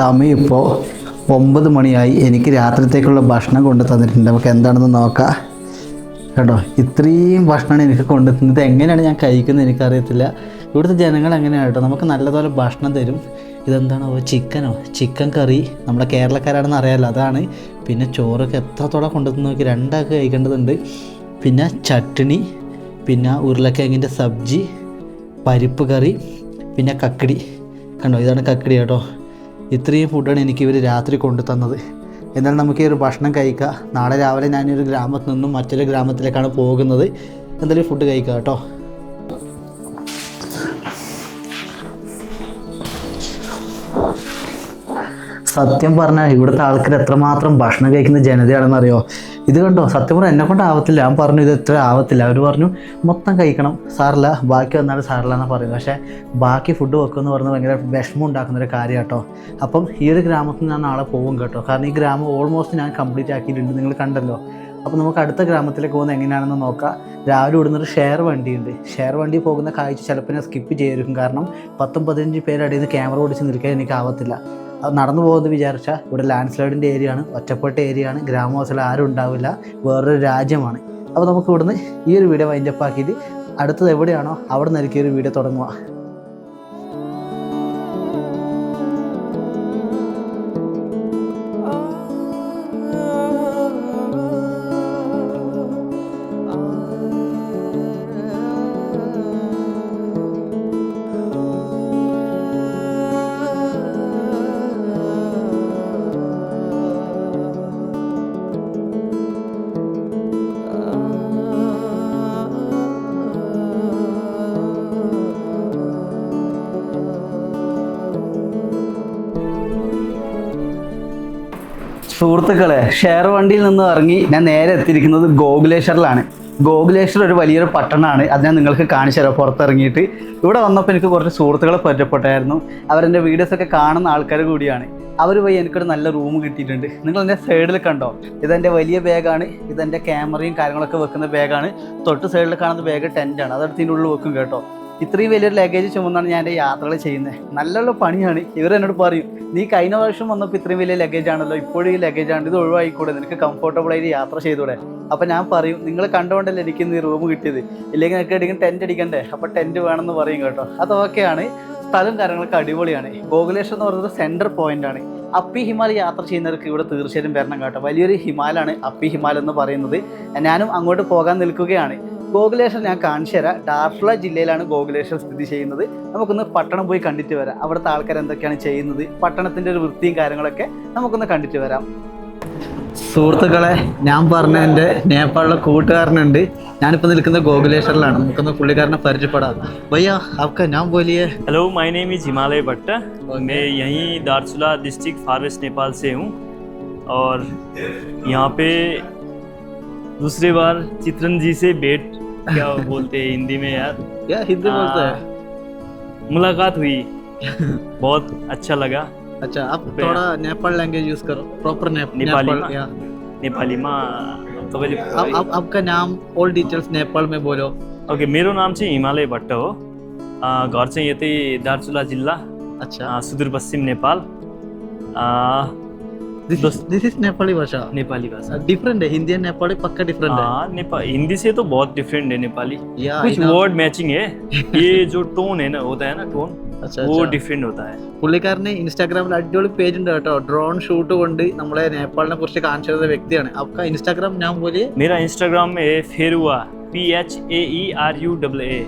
സമയം ഇപ്പോൾ ഒമ്പത് മണിയായി. എനിക്ക് രാത്രിത്തേക്കുള്ള ഭക്ഷണം കൊണ്ടു തന്നിട്ടുണ്ട്. നമുക്ക് എന്താണെന്ന് നോക്കാം. കേട്ടോ ഇത്രയും ഭക്ഷണമാണ് എനിക്ക് കൊണ്ടു തന്നത്. എങ്ങനെയാണ് ഞാൻ കഴിക്കുന്നത് എനിക്കറിയത്തില്ല. ഇവിടുത്തെ ജനങ്ങൾ എങ്ങനെയാണ് കേട്ടോ? നമുക്ക് നല്ലതുപോലെ ഭക്ഷണം തരും. ഇതെന്താണോ? ചിക്കനോ? Chicken curry. നമ്മുടെ കേരളക്കാരാണെന്ന് അറിയാമല്ലോ അതാണ്. പിന്നെ ചോറൊക്കെ എത്രത്തോളം കൊണ്ടുവന്ന് നോക്കി രണ്ടാൾക്ക് കഴിക്കേണ്ടതുണ്ട്. പിന്നെ ചട്നി പിന്നെ ഉരുളക്കിഴങ്ങിന്റെ സബ്ജി പരിപ്പ് കറി പിന്നെ കക്കടി. കണ്ടോ? ഇതാണ് കക്കടി കേട്ടോ. ഇത്രയും ഫുഡാണ് എനിക്ക് ഇവർ രാത്രി കൊണ്ടു തന്നത് എന്നാൽ നമുക്ക് ഈ ഒരു ഭക്ഷണം കഴിക്കാം. നാളെ രാവിലെ ഞാൻ ഒരു ഗ്രാമത്തിൽ നിന്നും മറ്റൊരു ഗ്രാമത്തിലേക്കാണ് പോകുന്നത്. എന്തായാലും ഫുഡ് കഴിക്കാം കേട്ടോ. സത്യം പറഞ്ഞാൽ ഇവിടുത്തെ ആൾക്കാർ എത്രമാത്രം ഭക്ഷണം കഴിക്കുന്ന ജനതയാണെന്നറിയോ? ഇത് കണ്ടോ? സത്യം പറഞ്ഞാൽ എന്നെ കൊണ്ട് ആവത്തില്ല. ഞാൻ പറഞ്ഞു ഇത് എത്ര ആവത്തില്ല. അവർ പറഞ്ഞു മൊത്തം കഴിക്കണം. സാറില്ല ബാക്കി വന്നാലും സാറില്ല എന്നാണ് പറയുന്നത്. പക്ഷേ ബാക്കി ഫുഡ് വെക്കുമെന്ന് പറഞ്ഞാൽ ഭയങ്കര വിഷമം ഉണ്ടാക്കുന്ന ഒരു കാര്യം കേട്ടോ അപ്പം ഈ ഒരു ഗ്രാമത്തിൽ ഞാൻ നാളെ പോകും കേട്ടോ. കാരണം ഈ ഗ്രാമം ഓൾമോസ്റ്റ് ഞാൻ കംപ്ലീറ്റ് ആക്കിയിട്ടുണ്ട്. നിങ്ങൾ കണ്ടല്ലോ. അപ്പോൾ നമുക്ക് അടുത്ത ഗ്രാമത്തിലേക്ക് പോകുന്നത് എങ്ങനെയാണെന്ന് നോക്കാം. രാവിലെ ഇവിടുന്നൊരു ഷെയർ വണ്ടിയുണ്ട്. ഷെയർ വണ്ടി പോകുന്ന കാഴ്ച ചിലപ്പോൾ ഞാൻ സ്കിപ്പ് ചെയ്തിരിക്കും കാരണം പത്തും പതിനഞ്ച് പേരടിയിൽ നിന്ന് ക്യാമറ ഓടിച്ച് നിൽക്കാൻ എനിക്ക് ആവത്തില്ല. നടന്നു പോകുന്നത് വിചാരിച്ചാൽ ഇവിടെ ലാൻഡ് സ്ലൈഡിന്റെ ഏരിയ ആണ് ഒറ്റപ്പെട്ട ഏരിയ ആണ് ഗ്രാമവാസികൾ ആരും ഉണ്ടാവില്ല വേറൊരു രാജ്യമാണ്. അപ്പോൾ നമുക്ക് ഇവിടുന്ന് ഈ ഒരു വീഡിയോ വൈൻഡപ്പ് ആക്കിയിട്ട് അടുത്തത് എവിടെയാണോ അവിടെ നിന്ന് ഒരു വീഡിയോ തുടങ്ങുക. സുഹൃത്തുക്കളെ ഷെയർ വണ്ടിയിൽ നിന്ന് ഇറങ്ങി ഞാൻ നേരെ എത്തിയിരിക്കുന്നത് ഗോകുലേശ്വറിലാണ്. ഗോകുലേശ്വർ ഒരു വലിയൊരു പട്ടണമാണ്. അത് ഞാൻ നിങ്ങൾക്ക് കാണിച്ചു തരാം പുറത്തിറങ്ങിയിട്ട്. ഇവിടെ വന്നപ്പോൾ എനിക്ക് കുറച്ച് സുഹൃത്തുക്കളെ പരിചയപ്പെട്ടായിരുന്നു. അവരെന്റെ വീഡിയോസൊക്കെ കാണുന്ന ആൾക്കാർ കൂടിയാണ്. അവർ പോയി എനിക്കൊരു നല്ല റൂം കിട്ടിയിട്ടുണ്ട്. നിങ്ങൾ എന്റെ സൈഡിൽ കണ്ടോ? ഇതെന്റെ വലിയ ബാഗാണ് ഇതെന്റെ ക്യാമറയും കാര്യങ്ങളൊക്കെ വെക്കുന്ന ബാഗാണ് തൊട്ട് സൈഡിൽ കാണുന്ന ബാഗ് ടെന്റാണ് അതെടുത്തിന്റെ ഉള്ളിൽ വെക്കും കേട്ടോ. ഇത്രയും വലിയൊരു ലഗേജ് ചുമന്നാണ് ഞാൻ എന്റെ യാത്രകൾ ചെയ്യുന്നത്. നല്ലൊരു പണിയാണ്. ഇവർ എന്നോട് പറയും നീ കഴിഞ്ഞ വർഷം വന്നപ്പോൾ ഇത്രയും വലിയ ലഗേജ് ആണല്ലോ ഇപ്പോഴും ഈ ലഗേജ് ആണ് ഇത് ഒഴിവായിക്കൂടെ? നിനക്ക് കംഫർട്ടബിൾ ആയിട്ട് യാത്ര ചെയ്തൂടെ അപ്പം ഞാൻ പറയും നിങ്ങൾ കണ്ടുകൊണ്ടല്ലേ എനിക്ക് ഈ റൂം കിട്ടിയത്? ഇല്ലെങ്കിൽ നിനക്ക് എവിടെയെങ്കിലും ടെന്റ് അടിക്കണ്ടേ? അപ്പോൾ ടെന്റ് വേണമെന്ന് പറയും കേട്ടോ. അത് ഓക്കെയാണ് സ്ഥലം കാര്യങ്ങളൊക്കെ അടിപൊളിയാണ്. ഗോകുലേശ്വർ എന്ന് പറയുന്നത് സെന്റർ പോയിന്റ് ആണ്. അപ്പി ഹിമാലയ യാത്ര ചെയ്യുന്നവർക്ക് ഇവിടെ തീർച്ചയായും വരണം കേട്ടോ. വലിയൊരു ഹിമാലാണ് അപ്പി ഹിമാൽ എന്ന് പറയുന്നത്. ഞാനും അങ്ങോട്ട് പോകാൻ നിൽക്കുകയാണ്. ഗോകുലേശ്വർ ഞാൻ കാണിച്ചു തരാം ഡാർഫുള ജില്ലയിലാണ് ഗോകുലേശ്വർ സ്ഥിതി ചെയ്യുന്നത് നമുക്കൊന്ന് പട്ടണം പോയി കണ്ടിട്ട് വരാം അവിടുത്തെ ആൾക്കാർ എന്തൊക്കെയാണ് ചെയ്യുന്നത് പട്ടണത്തിൻ്റെ ഒരു വൃത്തിയും കാര്യങ്ങളൊക്കെ നമുക്കൊന്ന് കണ്ടിട്ട് വരാം സുഹൃത്തുക്കളെ ഞാൻ പറഞ്ഞ എൻ്റെ നേപ്പാളിലെ കൂട്ടുകാരനുണ്ട് ഞാനിപ്പോൾ നിൽക്കുന്നത് ഗോകുലേശ്വറിലാണ് നമുക്കൊന്ന് പുള്ളിക്കാരനെ പരിചയപ്പെടാം ഭയ്യ आपका नाम बोलिए hello my name is Himalaya Bhatt मैं यहीं दारचूला डिस्ट्रिक्ट फारवेस्ट नेपाल से हूँ और यहाँ पे दूसरी बार चित्रन जी से भेंट क्या बोलते हैं हिंदी में यार? क्या हिंदी बोलते हैं? मुलाकात हुई। बहुत अच्छा लगा। अच्छा आप थोड़ा नेपाल लैंग्वेज यूज़ करो। प्रॉपर नेपाली नेपाल में? या नेपाली में? तपाईँले आप, आप आपका नाम ऑल डिटेल्स नेपाल में बोलो। ओके मेरो नाम चाहिँ हिमालय भट्ट हो। घर चाहिँ यतै दार्चुला जिल्ला। अच्छा। सुदूरपश्चिम नेपाल। दिस दोस्त- दिस इज नेपाली भाषा नेपाली भाषा डिफरेंट है हिंदी और नेपाली पक्का डिफरेंट है हाँ नेपाल हिंदी से तो बहुत डिफरेंट है नेपाली या कुछ वर्ड मैचिंग है ये जो टोन है ना होता है ना टोन अच्छा वो अच्छा डिफरेंट होता है പുള്ളിക്കാരന് ഇൻസ്റ്റാഗ്രാമിൽ അടിപൊളി പേജ് ഉണ്ട് കേട്ടോ ഡ്രോൺ ഷൂട്ട് കൊണ്ട് നമ്മളെ നേപ്പാളിനെ കുറിച്ച് കാണിച്ചു തരുന്ന വ്യക്തിയാണ് आपका ഇൻസ്റ്റാഗ്രാം ഞാൻ പോലെ मेरा इंस्टाग्राम में है Pharuwa P H A E R U W A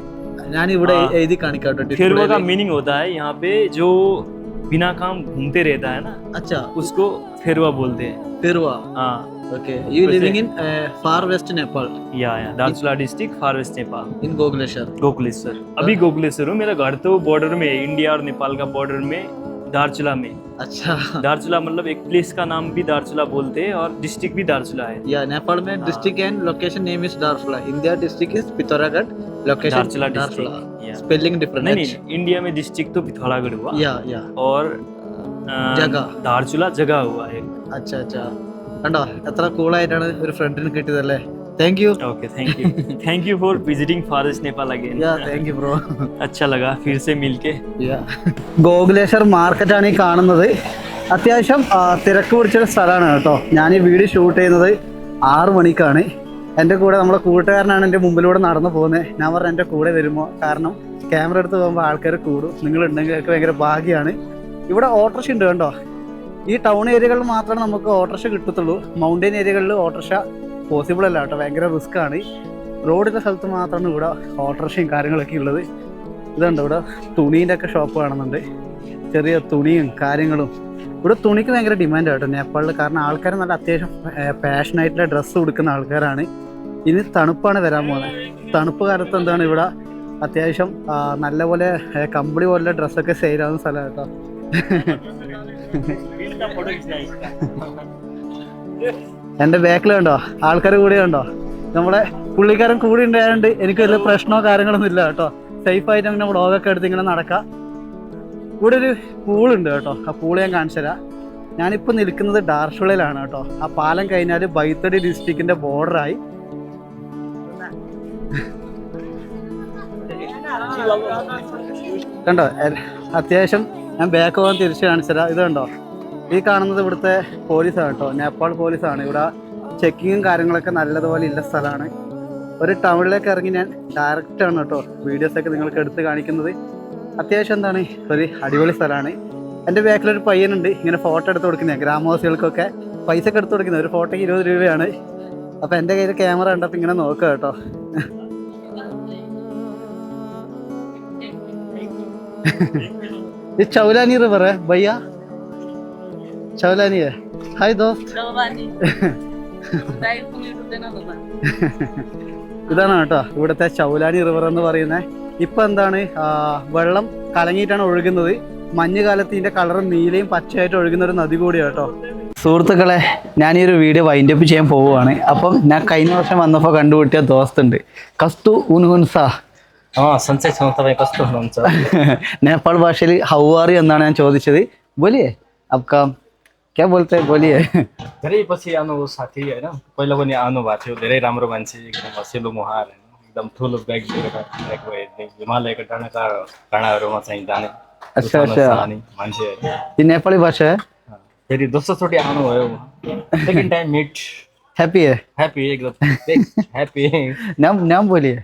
ഞാൻ ഇവിടെ हाँ। എഴുതി കാണിക്കാം കേട്ടോ फेरुआ का display ല്. मीनिंग होता है यहाँ पे जो बिना काम घूमते रहता है ना अच्छा उसको फिरवा बोलते हैं। फिरवा हाँ। Okay you living in far west Nepal या या Darchula district far west Nepal in Gokuleshwar Gokuleshwar. अभी गोकुलेश्वर हूँ। मेरा घर तो बॉर्डर में इंडिया और नेपाल का बॉर्डर में दारचुला में। अच्छा। दारचुला मतलब एक प्लेस का नाम भी दार्चुला बोलते हैं और डिस्ट्रिक्ट भी दार्चुला है। या नेपाल में district and location name is Darchula India district is Pithoragarh location Darchula district spelling different नहीं इंडिया में डिस्ट्रिक्ट तो पिथौरागढ़ हुआ। या या। और अ, जगह। धारचूला जगह हुआ है അച്ഛാ അച്ഛാ കണ്ടോ എത്ര കൂളായിട്ടാണ് ഒരു ഫ്രണ്ടിന് കിട്ടിയതല്ലേ thank you okay thank you thank you for visiting forest Nepal again yeah thank you bro अच्छा लगा फिर से मिलके ഗോകുലേശ്വർ മാർക്കറ്റാണ് ഈ കാണുന്നത് അത്യാവശ്യം ആ, തിരക്ക് പിടിച്ചൊരു സ്ഥലമാണ് കേട്ടോ ഞാൻ ഈ വീഡിയോ ഷൂട്ട് ചെയ്യുന്നത് ആറ് മണിക്കാണ് എൻ്റെ കൂടെ നമ്മളെ കൂട്ടുകാരനാണ് എൻ്റെ മുമ്പിലൂടെ നടന്നു പോകുന്നത് ഞാൻ പറഞ്ഞു എൻ്റെ കൂടെ വരുമോ കാരണം ക്യാമറ എടുത്ത് പോകുമ്പോൾ ആൾക്കാർ കൂടും നിങ്ങളുണ്ടെങ്കിൽ ഒക്കെ ഭയങ്കര ഭാഗ്യമാണ് ഇവിടെ ഓട്ടോറിക്ഷ ഉണ്ട് കണ്ടോ? ഈ ടൗൺ ഏരിയകളിൽ മാത്രമേ നമുക്ക് ഓട്ടോറിക്ഷ കിട്ടത്തുള്ളൂ. മൗണ്ടൻ ഏരിയകളിൽ ഓട്ടോറിക്ഷ പോസിബിൾ അല്ല കേട്ടോ. ഭയങ്കര റിസ്ക് ആണ്. റോഡിന്റെ സ്ഥലത്ത് മാത്രമാണ് ഇവിടെ ഓട്ടോറിക്ഷയും കാര്യങ്ങളൊക്കെ ഉള്ളത്. ഇതുണ്ട് ഇവിടെ? തുണീന്റെ ഒക്കെ ഷോപ്പ് കാണുന്നുണ്ട്. ചെറിയ തുണിയും കാര്യങ്ങളും. ഇവിടെ തുണിക്ക് ഭയങ്കര ഡിമാൻഡ് കേട്ടോ. നേപ്പാളിൽ കാരണം ആൾക്കാർ നല്ല അത്യാവശ്യം പാഷനായിട്ടുള്ള ഡ്രസ്സ് കൊടുക്കുന്ന ആൾക്കാരാണ്. ഇനി തണുപ്പാണ് വരാൻ പോകുന്നത് തണുപ്പ് കാലത്ത് എന്താണ് ഇവിടെ അത്യാവശ്യം നല്ലപോലെ കമ്പിളി പോലുള്ള ഡ്രസ്സൊക്കെ സെയിലാവുന്ന സ്ഥലം കേട്ടോ. എന്റെ ബാക്കിലുണ്ടോ ആൾക്കാർ കൂടെ ഉണ്ടോ നമ്മുടെ പുള്ളിക്കാരൻ കൂടി ഉണ്ടായതുകൊണ്ട് എനിക്ക് വലിയ പ്രശ്നമോ കാര്യങ്ങളൊന്നും ഇല്ല കേട്ടോ. സേഫ് ആയിട്ട് അങ്ങനെ വ്ളോഗൊക്കെ എടുത്ത് ഇങ്ങനെ നടക്കാം. ഇവിടെ ഒരു പൂളുണ്ട് കേട്ടോ. ആ പൂൾ ഞാൻ കാണിച്ചു തരാം. ഞാനിപ്പോൾ നിൽക്കുന്നത് ഡാർഷുളയിലാണ് കേട്ടോ. ആ പാലം കഴിഞ്ഞാൽ ബൈത്തടി ഡിസ്ട്രിക്റ്റിന്റെ ബോർഡറായി കണ്ടോ? അത്യാവശ്യം ഞാൻ ബാക്ക് പോകാൻ തിരിച്ച് കാണിച്ചു തരാം ഇത് കണ്ടോ? ഈ കാണുന്നത് ഇവിടുത്തെ പോലീസാണ് കേട്ടോ. നേപ്പാൾ പോലീസാണ്. ഇവിടെ ചെക്കിങ്ങും കാര്യങ്ങളൊക്കെ നല്ലതുപോലെ ഇല്ല സ്ഥലമാണ്. ഒരു ടൗണിലേക്ക് ഇറങ്ങി ഞാൻ ഡയറക്റ്റാണ് കേട്ടോ വീഡിയോസൊക്കെ നിങ്ങൾക്ക് എടുത്ത് കാണിക്കുന്നത്. അത്യാവശ്യം എന്താണ്? ഒരു അടിപൊളി സ്ഥലമാണ്. എന്റെ ബാക്കിലൊരു പയ്യനുണ്ട്. ഇങ്ങനെ ഫോട്ടോ എടുത്ത് കൊടുക്കുന്നത്. ഗ്രാമവാസികൾക്കൊക്കെ പൈസ ഒക്കെ എടുത്ത് കൊടുക്കുന്നത്. ഒരു ഫോട്ടോയ്ക്ക് ഇരുപത് രൂപയാണ്. അപ്പോൾ എന്റെ കയ്യിൽ ക്യാമറ ഉണ്ടപ്പോൾ ഇങ്ങനെ നോക്കുക കേട്ടോ. ये चौलानी रिवर है भैया चौलानी है हाय दोस्त ഇതാണ് കേട്ടോ ഇവിടുത്തെ ചൗലാനി റിവർ എന്ന് പറയുന്നത് ഇപ്പൊ എന്താണ് ആ, വെള്ളം കലങ്ങിയിട്ടാണ് ഒഴുകുന്നത് മഞ്ഞുകാലത്ത് ഇതിന്റെ കളർ നീലയും പച്ചയായിട്ട് ഒഴുകുന്ന ഒരു നദി കൂടിയാണ് കേട്ടോ സുഹൃത്തുക്കളെ ഞാൻ ഈ ഒരു വീഡിയോ വൈൻഡ് അപ്പ് ചെയ്യാൻ പോവുകയാണ് അപ്പം ഞാൻ കഴിഞ്ഞ വർഷം വന്നപ്പോൾ കണ്ടുപിട്ടിയ ദോസ്ത് ഉണ്ട് കസ്തു ഉൻഹുൻസ अँ सन्चै छौँ तपाईँ कस्तो हुनुहुन्छ നേപ്പാൾ ഭാഷയിൽ ഹൗവാറി എന്നാണ് ഞാൻ ചോദിച്ചത് ബോലിയേ അബ്കാ ക്യാ ബോൾത്തെ ബോലിയേ धेरै पछि आउनु साथी होइन पहिला पनि आउनु भएको थियो धेरै राम्रो मान्छे एकदम हँसिलो मुहार होइन एकदम ठुलो ब्याग लिएर ब्याग हेर्ने हिमालयको डाँडा डाँडाहरूमा चाहिँ जाने अच्छा, उठाउन अच्छा। चाहने मान्छे होइन ഈ നേപ്പാളി ഭാഷ फेरि दोस्रोचोटि आउनुभयो second time meet happy hey happy एकदम ह्याप्पी नाम नाम बोलिए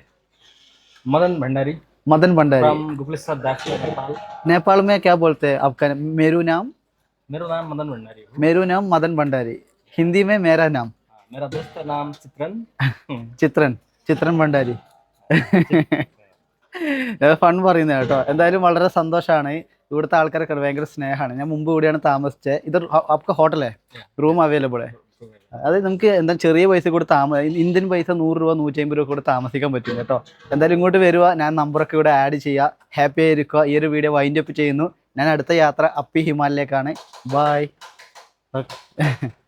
मदन भण्डारी मदन भंडारी फ्रम गुप्लेश्वर दास नेपाल नेपाल में क्या बोलते हैं आपका मेरू नाम मेरो नाम मदन भण्डारी हो मेरू नाम मदन भंडारी हिंदी में मेरा नाम मेरा दोस्त का नाम चित्रन ചിത്രൻ ചിത്രൻ ഭണ്ഡാരി ഫൺ പറയുന്നത് കേട്ടോ എന്തായാലും വളരെ സന്തോഷമാണ് ഇവിടുത്തെ ആൾക്കാരൊക്കെ ഭയങ്കര സ്നേഹമാണ് ഞാൻ മുമ്പ് കൂടിയാണ് താമസിച്ചത് ഇത് आपका ഹോട്ടലേ റൂം അവൈലബിൾ അത് നമുക്ക് എന്താ ചെറിയ പൈസ കൂടെ താമ ഇന്ത്യൻ പൈസ നൂറ് രൂപ നൂറ്റി അമ്പത് രൂപ കൂടെ താമസിക്കാൻ പറ്റും കേട്ടോ. എന്തായാലും ഇങ്ങോട്ട് വരിക. ഞാൻ നമ്പറൊക്കെ ഇവിടെ ആഡ് ചെയ്യുക ഹാപ്പി ആയിരിക്കുക. ഈ ഒരു വീഡിയോ വൈൻഡ് അപ്പ് ചെയ്യുന്നു. ഞാൻ അടുത്ത യാത്ര അപ്പി ഹിമാലയിലേക്കാണ് ബായ്